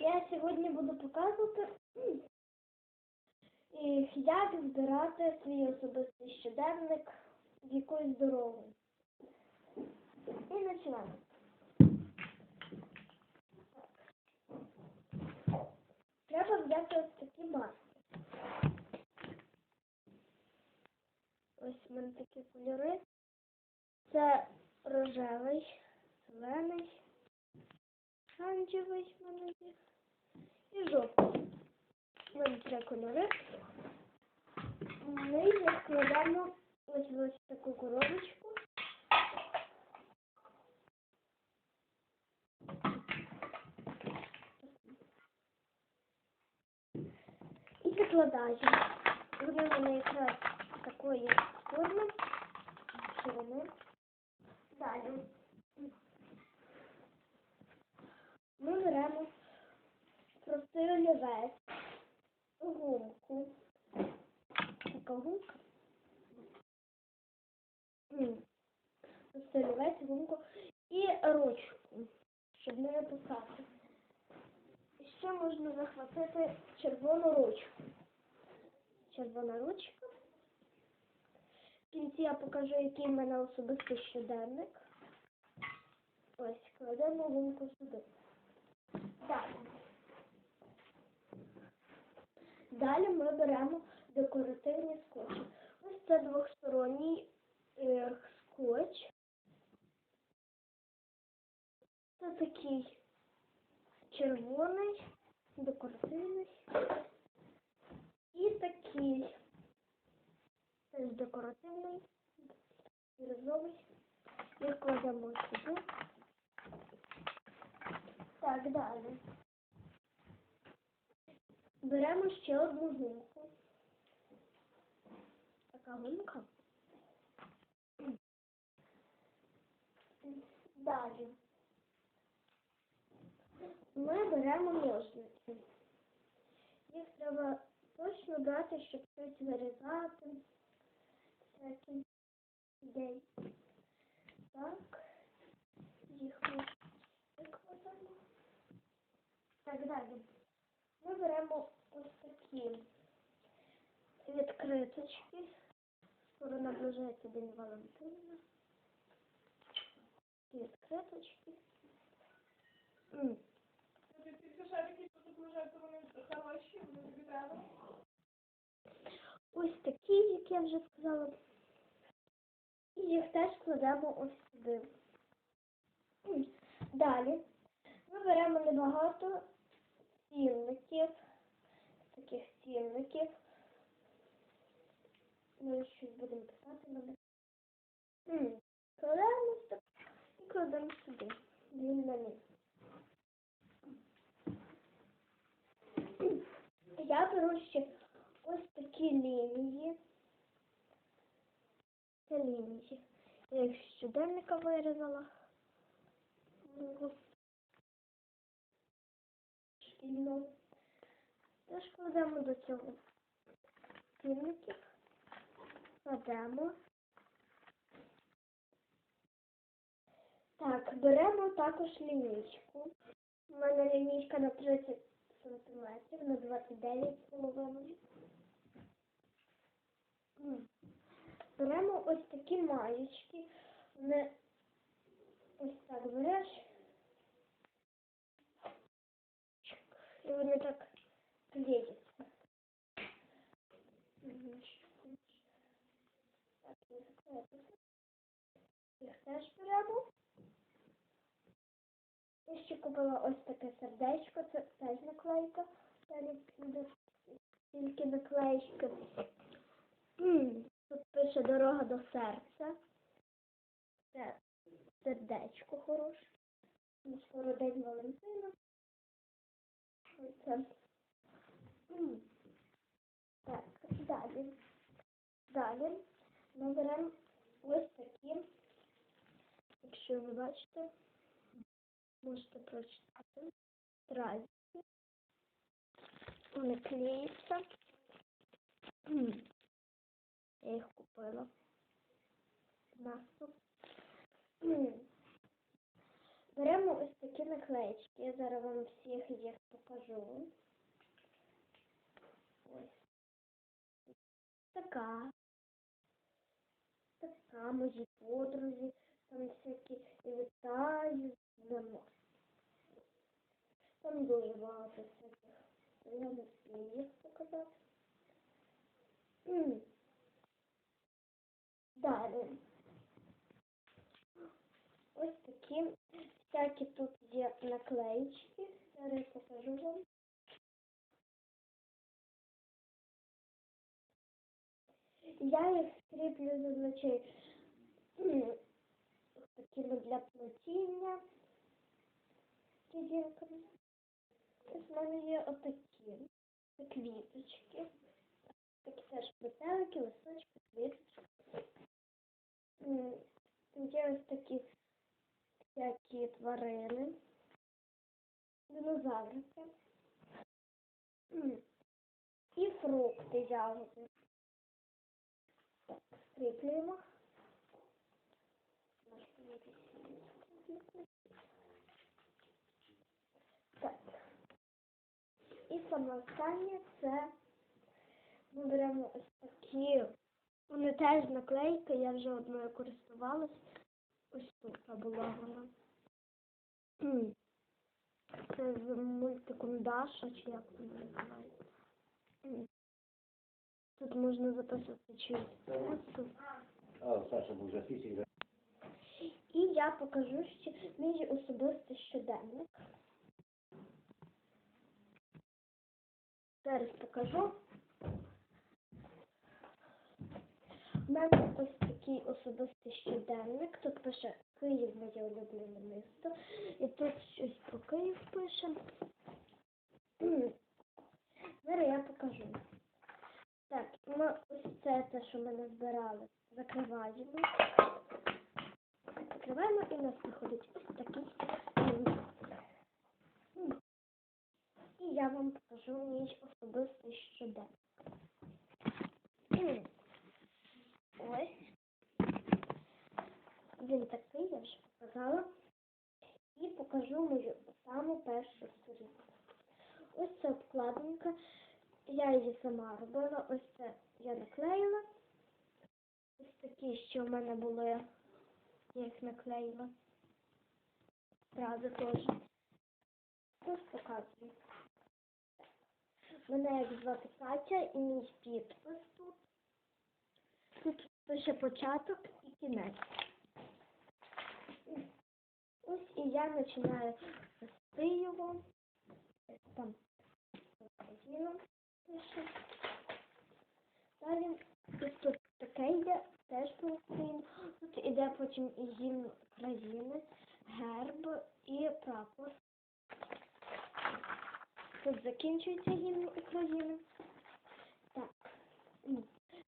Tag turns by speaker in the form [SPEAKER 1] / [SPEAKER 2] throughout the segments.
[SPEAKER 1] Я сьогодні буду показувати, як збирати свій особистий щоденник з якоюсь дорогою. І починаємо. Треба взяти ось такі маски. Ось у мене такі кольори. Це рожевий, зелений, оранжевий в мене є і жовтий. Мене три кольори. Ми їх кладемо ось ось таку коробочку. І закладаємо. Вони в мене якраз такої форми, ширини. Далі. Ми беремо олівець, гумку. Така гумка. Олівець, гумку і ручку, щоб не написати. І ще можна захватити червону ручку. Червона ручка. В кінці я покажу, який в мене особистий щоденник. Ось, кладемо гумку сюди. Далі. Далі ми беремо декоративні скотчі. Ось це двохсторонній е, скотч. Це такий червоний, декоративний. І такий теж декоративний, бірюзовий. Їх кладемо сюди. Так, далі. Беремо ще одну гумку. Така гумка. Далі. Ми беремо ножниці. Їх треба точно брати, щоб щось вирізати. Всякі ідеї. Так. Їх викладемо. Так далі. Ми беремо ось такі відкриточки. Скоро наближається День Валентина. Такі Відкриточки.
[SPEAKER 2] Ці шарики, що тут лежать, вони хороші, вони тобі треба.
[SPEAKER 1] Ось такі, як я вже сказала. І їх теж кладемо ось сюди. Далі ми беремо небагато цінників, таких цінників. Ми щось будемо писати. Кладемо так і кладемо сюди. Він на них. Я беру ще ось такі лінії. Це лінії. Я їх з щоденника вирізала. Шкільного. Теж кладемо до цього цінників. Кладемо. Так, беремо також лінійку. У мене лінійка на 30 сантиметрів, на 29 половиною. Беремо ось такі маєчки. Вони ось так береш. Вони так заклеїться. Теж беремо. Я ще купила ось таке сердечко, це теж наклейка. Тільки наклеїчки. Тут пише дорога до серця. Це сердечко хороше. Скоро день Валентина. Оце. Так, далі. Далі ми беремо ось такі, якщо ви бачите, можете прочитати. Тразики. Вони клеються. М. Я їх купила. Наступ. Беремо ось такі наклеїчки. Я зараз вам всіх їх покажу. Ось. Така. Така, мої подрузі. Там всякі вітаю з днем. Там дуже багато всяких. Я не встигну їх показати. М. Далі. Ось такі всякі тут є наклеїчки. Зараз покажу вам. Я їх скріплю зазвичай такими для плетіння резинками. Ось в мене є отакі. Квіточки. Такі теж метелики, листочки, квіточки. М, Є ось такі всякі тварини. Динозаврики. І фрукти, ягоди. Так, скріплюємо. Так. І саме останнє це ми беремо ось такі. Вони теж наклейки, я вже одною користувалась. Ось тут була вона. Це з мультиком Даша, чи як вона називається. Тут можна записати чиюсь
[SPEAKER 3] за.
[SPEAKER 1] І я покажу ще мій особистий щоденник. Зараз покажу. У мене ось такий особистий щоденник. Тут пише Київ моє улюблене місто. І тут щось про Київ пише. Зараз я покажу. Так, ми ось це те, що ми назбирали, закриваємо. Закриваємо і у нас виходить ось такий. І я вам покажу мій особистий щоденник. М. Ось. Він такий, я вже показала. І покажу мою саму першу сторінку. Ось це обкладинка. Я її сама робила. Ось це я наклеїла. Ось такі, що в мене були. Я їх наклеїла. Зразу теж. Ось показую. Мене як звати Катя і мій підпис тут. Тут пише початок і кінець. Ось і я починаю Ось Там Україна пише. Далі тут таке йде, теж про Україну. Тут іде потім і гімн герб і прапор. Тут закінчується гімн України. Так.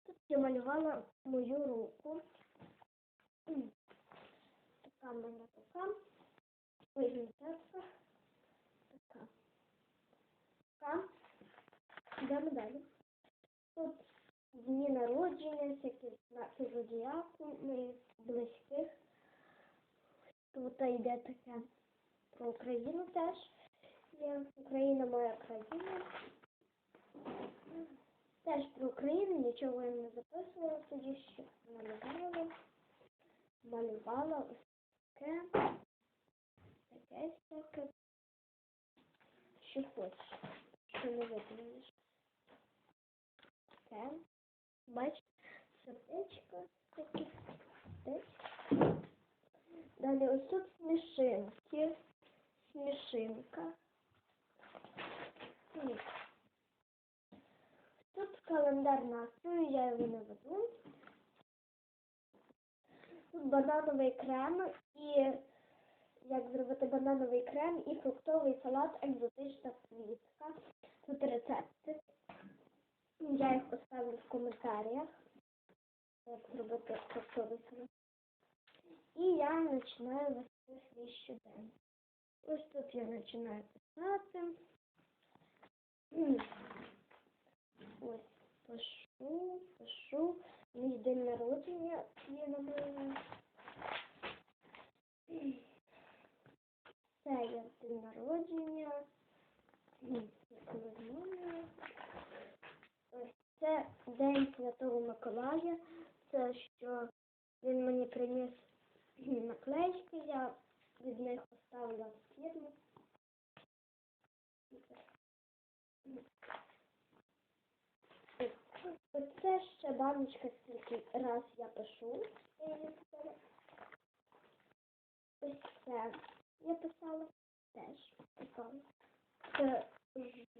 [SPEAKER 1] Тут я малювала мою руку. Така мене така. Ой, не така. Така. Така. Йдемо далі. Тут дні народження, всякі знаки зодіаку, моїх близьких. Тут йде таке про Україну теж. Є Україна моя країна. Теж про Україну нічого я не записувала тоді, що намалювала. Малювала ось таке. Таке. Що хочеш. Що не видно. Таке. Бачите, сердечко таке. Далі ось тут смішинки. Смішинка. Тут календар настрою, я його не веду. Тут банановий крем і як зробити банановий крем і фруктовий салат екзотична квітка. Тут рецепти. Я їх поставлю в коментарях. Як зробити салат. І я починаю вести свій щоденник. Ось тут я починаю писати. Ось пишу, пишу. Мій день народження є на моєму. Це є день народження. Коли це День Святого Миколая. Це що він мені приніс наклеїчки, я від них поставила фірму. Оце ще баночка, скільки раз я пишу. Ось це я писала теж. Це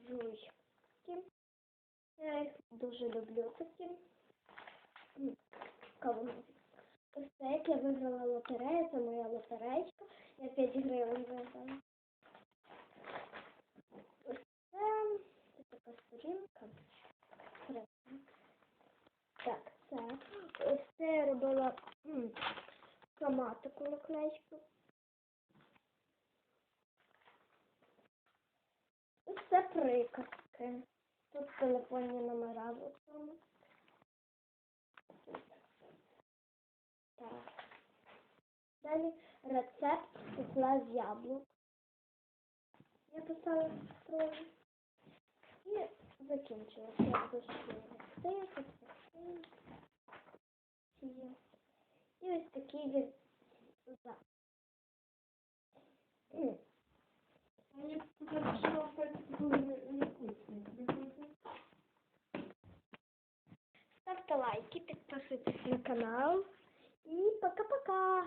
[SPEAKER 1] жуйки. Я їх дуже люблю такі. Кавуни. Ось це, як я виграла лотерею, це моя лотерейка. Я 5 гривень виграла. Ось це, це така сторінка. Так, це. Ось це я робила таку наклеечку. Ось це приказки. Тут телефонні номера в цьому. Так. Далі рецепт кукла з яблук. Я писала строю. І закінчила. Листи, тут ці. І ось такий він лайки, підписуйтесь на канал. І пока-пока!